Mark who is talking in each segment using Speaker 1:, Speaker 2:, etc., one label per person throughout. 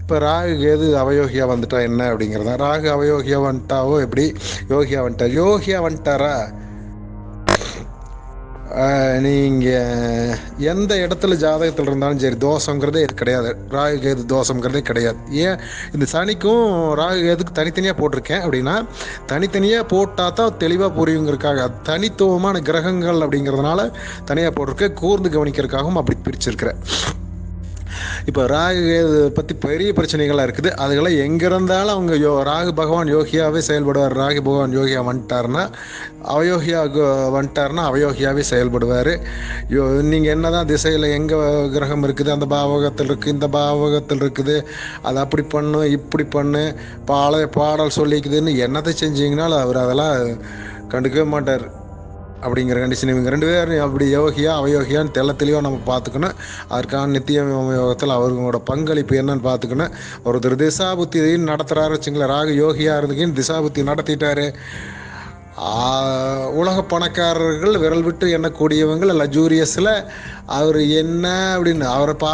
Speaker 1: இப்போ ராகு கேது அவயோகியா வந்துட்டா என்ன அப்படிங்கிறது ராகு அவயோகியா வந்துட்டாவோ எப்படி? யோகியா வந்துட்டா. யோகியா வந்துட்டாரா? நீங்கள் எந்த இடத்துல ஜாதகத்தில் இருந்தாலும் சரி தோஷங்கிறதே கிடையாது. ராகு கேது தோஷங்கிறதே கிடையாது. ஏன்? இந்த சனிக்கும் ராகு கேதுக்கு தனித்தனியாக போட்டிருக்கேன் அப்படின்னா தனித்தனியாக போட்டால் தான் தெளிவாக புரியுங்கிறதுக்காக தனித்துவமான கிரகங்கள் அப்படிங்கிறதுனால தனியாக போட்டிருக்கேன். கூர்ந்து கவனிக்கிறதுக்காகவும் அப்படி பிரிச்சிருக்கிறேன். இப்போ ராகு கேது பற்றி பெரிய பிரச்சனைகளாக இருக்குது. அதுக்கெல்லாம் எங்கே இருந்தாலும் அவங்க யோ ராகு பகவான் யோகியாகவே செயல்படுவார். ராகு பகவான் யோகியா வந்துட்டார்னா அவயோகியா வந்துட்டாருன்னா வந்துட்டார்னா அவயோகியாகவே செயல்படுவார். யோ நீங்கள் என்ன தான் திசையில் எங்கே கிரகம் இருக்குது அந்த பாவகத்தில் இருக்குது இந்த பாவகத்தில் இருக்குது அது அப்படி பண்ணு இப்படி பண்ணு பாட பாடல் சொல்லிக்குதுன்னு என்னத்தை செஞ்சீங்கனாலும் அவர் அதெல்லாம் கண்டுக்கவே மாட்டார். அப்படிங்கிற கண்டிஷன் இவங்க ரெண்டு பேரும் அப்படி யோகியா அவயோகியான்னு தெல்ல தெளிவாக நம்ம பார்த்துக்கணும். அதற்கான நித்திய யோகத்தில் அவங்களோட பங்களிப்பு என்னன்னு பார்த்துக்கணும். ஒருத்தர் திசாபுத்தி நடத்துகிறாரு வச்சுங்களேன். ராகு யோகியா இருந்துக்கின்னு திசாபுத்தி நடத்திட்டாரு. உலக பணக்காரர்கள் விரல் விட்டு எண்ணக்கூடியவங்க லஜூரியஸில் அவர் என்ன அப்படின்னு அவரை பா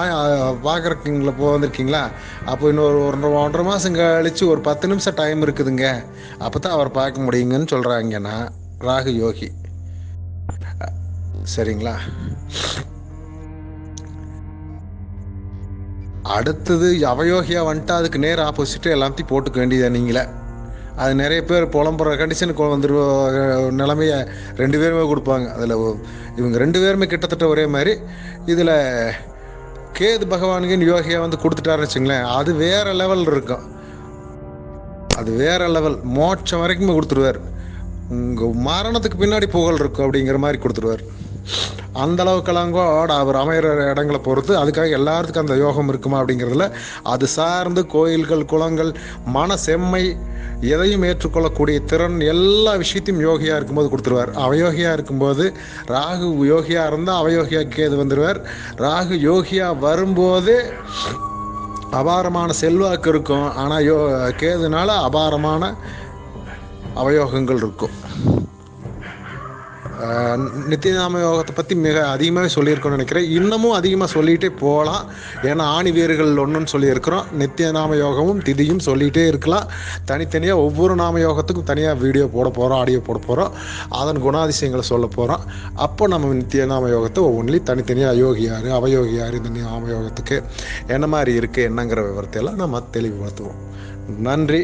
Speaker 1: பார்க்குறக்கீங்களா போ வந்திருக்கீங்களா? அப்போ இன்னொரு ஒன்றரை ஒன்றரை மாதம் கழித்து ஒரு பத்து நிமிஷம் டைம் இருக்குதுங்க. அப்போ தான் அவரை பார்க்க முடியுங்கன்னு சொல்கிறாங்கன்னா ராகு யோகி. சரிங்களா? அடுத்தது அவயோகியா வந்துட்டு அதுக்கு நேர் ஆப்போசிட்டு எல்லாத்தையும் போட்டுக்க வேண்டியது நீங்களே. அது நிறைய பேர் புலம்புற கண்டிஷனுக்கு வந்துரு நிலைமையை ரெண்டு பேருமே கொடுப்பாங்க. அதில் இவங்க ரெண்டு பேருமே கிட்டத்தட்ட ஒரே மாதிரி. இதில் கேது பகவானுக்கு யோகியா வந்து கொடுத்துட்டாருன்னு வச்சுங்களேன் அது வேற லெவல் இருக்கும். அது வேற லெவல் மோட்சம் வரைக்குமே கொடுத்துருவார். உங்கள் மரணத்துக்கு பின்னாடி புகழ் இருக்கும் அப்படிங்கிற மாதிரி கொடுத்துருவார். அந்த அளவுக்கெல்லாம் கூட அவர் அமைகிற இடங்களை பொறுத்து அதுக்காக எல்லாத்துக்கும் அந்த யோகம் இருக்குமா அப்படிங்கிறதுல அது சார்ந்து கோயில்கள் குளங்கள் மன செம்மை எதையும் ஏற்றுக்கொள்ளக்கூடிய திறன் எல்லா விஷயத்தையும் யோகியா இருக்கும்போது கொடுத்துருவார். அவயோகியா இருக்கும்போது ராகு யோகியாக இருந்தால் அவயோகியா கேது வந்துடுவார் ராகு யோகியா வரும்போது அபாரமான செல்வாக்கு இருக்கும். ஆனால் யோ கேதுனால அபாரமான அவயோகங்கள் இருக்கும். நித்தியநாம யோகத்தை பற்றி மிக அதிகமாகவே சொல்லியிருக்கோம்னு நினைக்கிறேன். இன்னமும் அதிகமாக சொல்லிகிட்டே போகலாம். ஏன்னா ஆணி வேர்கள் ஒன்றுன்னு சொல்லியிருக்கிறோம். நித்தியநாம யோகமும் திதியும் சொல்லிகிட்டே இருக்கலாம். தனித்தனியாக ஒவ்வொரு நாம யோகத்துக்கும் தனியாக வீடியோ போட போகிறோம் ஆடியோ போட போகிறோம் அதன் குணாதிசயங்களை சொல்ல போகிறோம் அப்போ நம்ம நித்தியநாம யோகத்தை ஒவ்வொன்றிலையும் தனித்தனியாக யோகியார் அவயோகியார் இந்த நாம யோகத்துக்கு என்ன மாதிரி இருக்குது என்னங்கிற விவரத்தையெல்லாம் நம்ம தெளிவுபடுத்துவோம். நன்றி.